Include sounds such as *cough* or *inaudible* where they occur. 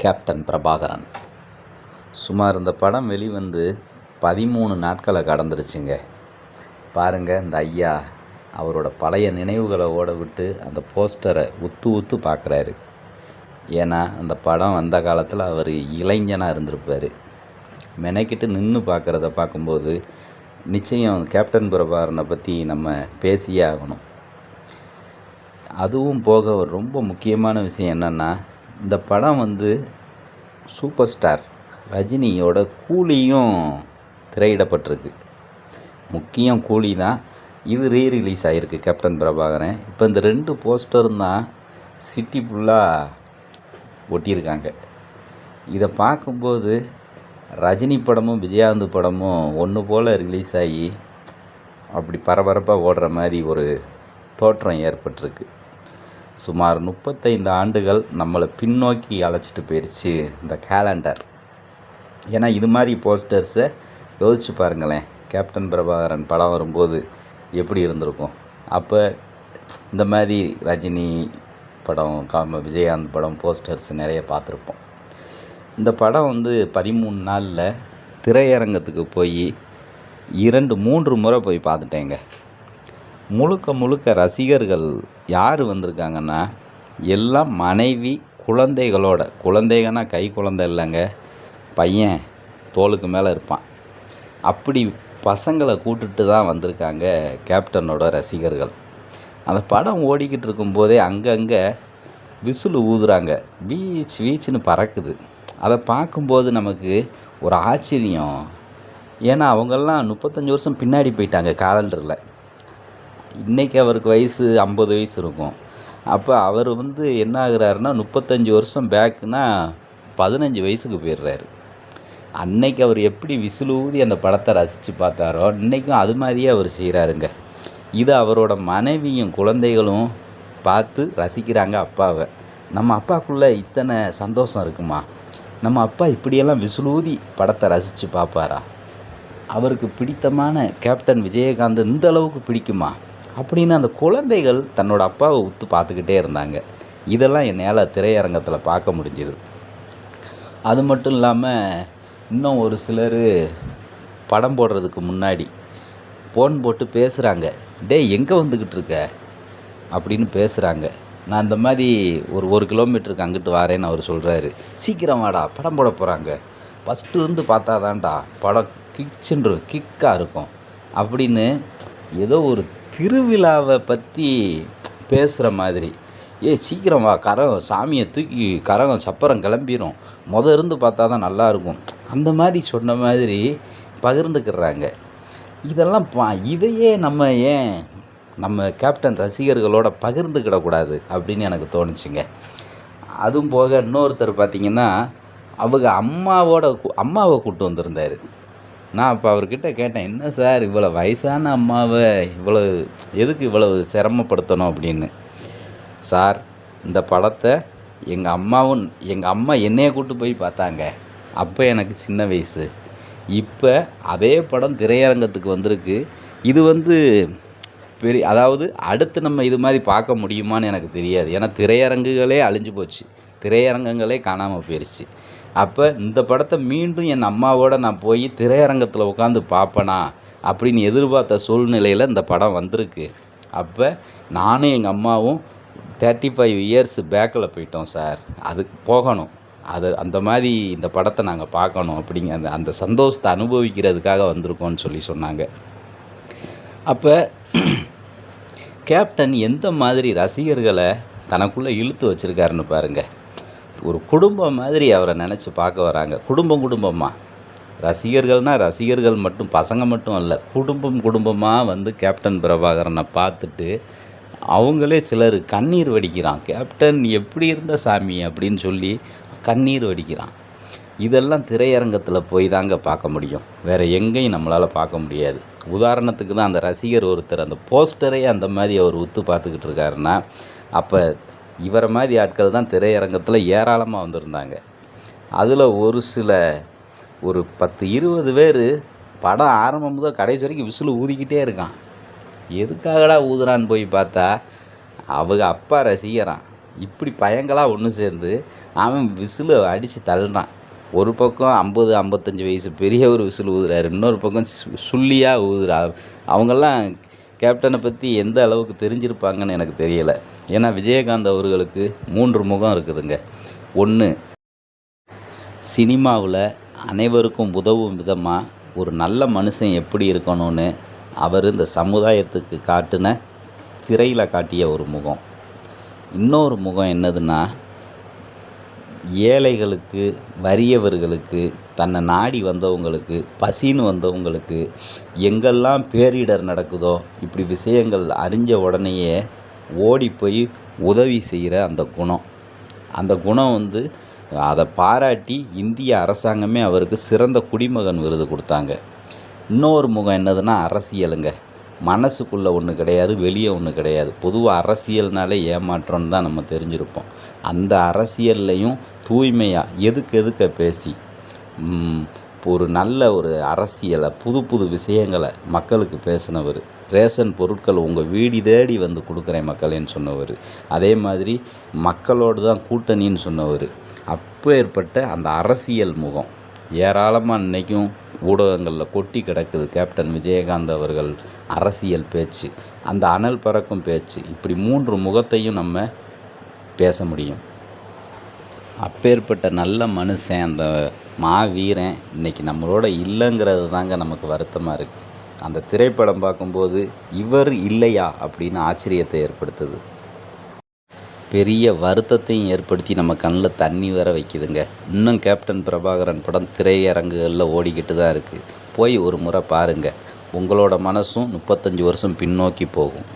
Captain Prabhakaran சுமார் இந்த படம் வெளிவந்து பதிமூணு நாட்களை கடந்துருச்சுங்க. பாருங்கள் இந்த ஐயா அவரோட பழைய நினைவுகளை ஓட விட்டு அந்த போஸ்டரை உத்து உத்து பார்க்குறாரு. ஏன்னா அந்த படம் வந்த காலத்தில் அவர் இளைஞனாக இருந்திருப்பார். மெனக்கிட்டு நின்று பார்க்குறத பார்க்கும்போது நிச்சயம் கேப்டன் பிரபாகரனை பற்றி நம்ம பேசியே ஆகணும். அதுவும் போக ரொம்ப முக்கியமான விஷயம் என்னென்னா இந்த படம் வந்து சூப்பர் ஸ்டார் ரஜினியோட கூலியும் திரையிடப்பட்டிருக்கு. முக்கியம் கூலி தான். இது ரீ ரிலீஸ் ஆகிருக்கு கேப்டன் பிரபாகரன். இப்போ இந்த ரெண்டு போஸ்டரும் தான் சிட்டி ஃபுல்லாக ஒட்டியிருக்காங்க. இதை பார்க்கும்போது ரஜினி படமும் விஜயாந்த் படமும் ஒன்று போல் ரிலீஸ் ஆகி அப்படி பரபரப்பாக ஓடுற மாதிரி ஒரு தோற்றம் ஏற்பட்டிருக்கு. சுமார் முப்பத்தைந்து ஆண்டுகள் நம்மளை பின்னோக்கி அழைச்சிட்டு போயிடுச்சு இந்த கேலண்டர் ஏன்னா இது மாதிரி போஸ்டர்ஸை யோசிச்சு பாருங்களேன். கேப்டன் பிரபாகரன் படம் வரும்போது எப்படி இருந்திருக்கும்? அப்போ இந்த மாதிரி ரஜினி படம் காம விஜயகாந்த் படம் போஸ்டர்ஸ் நிறைய பார்த்துருப்போம். இந்த படம் வந்து பதிமூணு நாளில் திரையரங்கத்துக்கு போய் இரண்டு மூன்று முறை போய் பார்த்துட்டேங்க. முழுக்க முழுக்க ரசிகர்கள் யார் வந்திருக்காங்கன்னா எல்லாம் மனைவி குழந்தைகளோட. குழந்தைகன்னா கை குழந்தை இல்லைங்க. பையன் தோளுக்கு மேலே இருப்பான். அப்படி பசங்களை கூட்டுட்டு தான் வந்திருக்காங்க கேப்டனோட ரசிகர்கள். அந்த படம் ஓடிக்கிட்டு இருக்கும்போதே அங்கங்கே விசில் ஊதுறாங்க. வீச் வீச்சுன்னு பறக்குது. அதை பார்க்கும்போது நமக்கு ஒரு ஆச்சரியம். ஏன்னா அவங்கெல்லாம் முப்பத்தஞ்சு வருஷம் பின்னாடி போயிட்டாங்க காலண்டரில். இன்றைக்கி அவருக்கு வயசு ஐம்பது வயசு இருக்கும். அப்போ அவர் வந்து என்ன ஆகுறாருன்னா முப்பத்தஞ்சு வருஷம் பேக்குனா பதினஞ்சு வயசுக்கு போயிடுறாரு. அன்னைக்கு அவர் எப்படி விசில் ஊதி அந்த படத்தை ரசித்து பார்த்தாரோ இன்றைக்கும் அது மாதிரியே அவர் செய்கிறாருங்க இது அவரோட மனைவியும் குழந்தைகளும் பார்த்து ரசிக்கிறாங்க அப்பாவை. நம்ம அப்பாக்குள்ளே இத்தனை சந்தோஷம் இருக்குமா? நம்ம அப்பா இப்படியெல்லாம் விசுலூதி படத்தை ரசித்து பார்ப்பாரா? அவருக்கு பிடித்தமான கேப்டன் விஜயகாந்த் இந்த அளவுக்கு பிடிக்குமா? அப்படின்னு அந்த குழந்தைகள் தன்னோட அப்பாவை உத்து பார்த்துக்கிட்டே இருந்தாங்க. இதெல்லாம் என்னால் திரையரங்கத்தில் பார்க்க முடிஞ்சுது. அது மட்டும் இல்லாமல் இன்னும் ஒரு சிலர் படம் போடுறதுக்கு முன்னாடி ஃபோன் போட்டு பேசுகிறாங்க டேய் எங்கே வந்துக்கிட்டு இருக்க? அப்படின்னு பேசுகிறாங்க நான் இந்த மாதிரி ஒரு ஒரு கிலோமீட்டருக்கு அங்கிட்டு வரேன்னு அவர் சொல்கிறாரு சீக்கிரம் வாடா படம் போட போகிறாங்க ஃபஸ்ட்டு இருந்து பார்த்தாதான்டா படம் கிக்ஸுன்ற கிக்காக இருக்கும். அப்படின்னு ஏதோ ஒரு திருவிழாவை பற்றி பேசுகிற மாதிரி. ஏ சீக்கிரம் வா. கரகம் சாமியை தூக்கி கரகம் சப்பரம் கிளம்பிடும் முத இருந்து பார்த்தா தான் நல்லாயிருக்கும் அந்த மாதிரி சொன்ன மாதிரி பகிர்ந்துக்கிறாங்க. இதெல்லாம் பா இதையே நம்ம ஏன் நம்ம கேப்டன் ரசிகர்களோட பகிர்ந்துக்கிடக்கூடாது அப்படின்னு எனக்கு தோணுச்சுங்க. அதுவும் போக இன்னொருத்தர் பார்த்திங்கன்னா அவங்க அம்மாவோட அம்மாவை கூப்பிட்டு வந்திருந்தார். நான் அப்போ அவர்கிட்ட கேட்டேன் என்ன சார் இவ்வளோ வயசான அம்மாவை இவ்வளோ எதுக்கு இவ்வளவு சிரமப்படுத்தணும் அப்படின்னு? சார் இந்த படத்தை எங்கள் அம்மாவும் எங்கள் அம்மா என்னையை கூட்டு போய் பார்த்தாங்க. அப்போ எனக்கு சின்ன வயசு. இப்போ அதே படம் திரையரங்கத்துக்கு வந்திருக்கு. இது வந்து பெரிய அதாவது அடுத்து நம்ம இது மாதிரி பார்க்க முடியுமான்னு எனக்கு தெரியாது. ஏன்னா திரையரங்குகளே அழிஞ்சு போச்சு. திரையரங்கங்களே காணாமல் போயிடுச்சு அப்போ இந்த படத்தை மீண்டும் என் அம்மாவோட நான் போய் திரையரங்கத்தில் உட்காந்து பார்ப்பேனா அப்படின்னு எதிர்பார்த்த சூழ்நிலையில் இந்த படம் வந்திருக்கு. அப்போ நானும் எங்கள் அம்மாவும் தேர்ட்டி ஃபைவ் இயர்ஸ் பேக்கில் போயிட்டோம் சார். அதுக்கு போகணும். அது அந்த மாதிரி இந்த படத்தை நாங்கள் பார்க்கணும் அப்படிங்க அந்த அந்த சந்தோஷத்தை அனுபவிக்கிறதுக்காக வந்திருக்கோம்னு சொல்லி சொன்னாங்க. அப்போ கேப்டன் *clears throat* எந்த மாதிரி ரசிகர்களை தனக்குள்ளே இழுத்து வச்சுருக்காருன்னு பாருங்கள் ஒரு குடும்பம் மாதிரி அவரை நினச்சி பார்க்க வராங்க. குடும்பம் குடும்பமாக ரசிகர்கள்னால் ரசிகர்கள் மட்டும் பசங்க மட்டும் அல்ல குடும்பம் குடும்பமாக வந்து கேப்டன் பிரபாகரனை பார்த்துட்டு அவங்களே சிலர் கண்ணீர் வடிக்கிறான். கேப்டன் எப்படி இருந்த சாமி? அப்படின்னு சொல்லி கண்ணீர் வடிக்கிறான். இதெல்லாம் திரையரங்கத்தில் போய் தாங்க பார்க்க முடியும். வேறு எங்கேயும் நம்மளால் பார்க்க முடியாது. உதாரணத்துக்கு தான் அந்த ரசிகர் ஒருத்தர் அந்த போஸ்டரே அந்த மாதிரி அவர் உத்து பார்த்துக்கிட்டு இருக்காருன்னா அப்போ இவரை மாதிரி ஆட்கள் தான் திரையரங்கத்தில் ஏராளமாக வந்திருந்தாங்க. அதில் ஒரு சில ஒரு பத்து இருபது பேர் படம் ஆரம்பம் முதல் கடைசி வரைக்கும் விசில் ஊதிக்கிட்டே இருக்கான். எதுக்காகடா ஊதுறான்னு போய் பார்த்தா அவங்க அப்பா ரசிகரான் இப்படி பையங்களாக ஒன்று சேர்ந்து அவன் விசில் அடித்து தள்ளுறான். ஒரு பக்கம் ஐம்பது ஐம்பத்தஞ்சு வயசு பெரிய ஒரு விசில் ஊதுறாரு இன்னொரு பக்கம் சு சுள்ளியாக ஊதுறா அவங்கெல்லாம் கேப்டனை பற்றி எந்த அளவுக்கு தெரிஞ்சிருப்பாங்கன்னு எனக்கு தெரியலை. ஏன்னா விஜயகாந்த் அவர்களுக்கு மூன்று முகம் இருக்குதுங்க. ஒன்று சினிமாவில் அனைவருக்கும் உதவும் விதமாக ஒரு நல்ல மனுஷன் எப்படி இருக்கணும்னு அவர் இந்த சமுதாயத்துக்கு காட்டின திரையில் காட்டிய ஒரு முகம். இன்னொரு முகம் என்னதுன்னா ஏழைகளுக்கு வறியவர்களுக்கு தன்னை நாடி வந்தவங்களுக்கு பசின்னு வந்தவங்களுக்கு எங்கெல்லாம் பேரிடர் நடக்குதோ இப்படி விஷயங்கள் அறிஞ்ச உடனேயே ஓடி போய் உதவி செய்கிற அந்த குணம். அந்த குணம் வந்து அதை பாராட்டி இந்திய அரசாங்கமே அவருக்கு சிறந்த குடிமகன் விருது கொடுத்தாங்க. இன்னொரு முகம் என்னதுன்னா அரசியலுங்க. மனசுக்குள்ளே ஒன்று கிடையாது வெளியே ஒன்று கிடையாது. பொதுவாக அரசியல்னாலே ஏமாற்றம்னு தான் நம்ம தெரிஞ்சிருப்போம். அந்த அரசியல்லையும் தூய்மையாக எதுக்கு எதுக்க பேசி ஒரு நல்ல ஒரு அரசியலை புது புது விஷயங்களை மக்களுக்கு பேசினவர். ரேஷன் பொருட்கள் உங்கள் வீடு தேடி வந்து கொடுக்குறேன் மக்களேன்னு சொன்னவர். அதே மாதிரி மக்களோடு தான் கூட்டணின்னு சொன்னவர். அப்பேற்பட்ட அந்த அரசியல் முகம். ஏராளமாக இன்றைக்கும் ஊடகங்களில் கொட்டி கிடக்குது. கேப்டன் விஜயகாந்த் அவர்கள் அரசியல் பேச்சு அந்த அனல் பறக்கும் பேச்சு இப்படி மூன்று முகத்தையும் நம்ம பேச முடியும். அப்பேற்பட்ட நல்ல மனுஷன் அந்த மாவீரன் இன்னைக்கு நம்மளோட இல்லைங்கிறது தாங்க நமக்கு வருத்தமாக இருக்குது அந்த திரைப்படம் பார்க்கும்போது இவர் இல்லையா அப்படின்னு ஆச்சரியத்தை ஏற்படுத்துது. பெரிய வருத்தத்தையும் ஏற்படுத்தி நம்ம கண்ணில் தண்ணி வர வைக்குதுங்க. இன்னும் கேப்டன் பிரபாகரன் படம் திரையரங்குகளில் ஓடிக்கிட்டு தான் இருக்குது போய் ஒரு முறை பாருங்கள் உங்களோட மனசும் முப்பத்தஞ்சு வருஷம் பின்னோக்கி போகும்.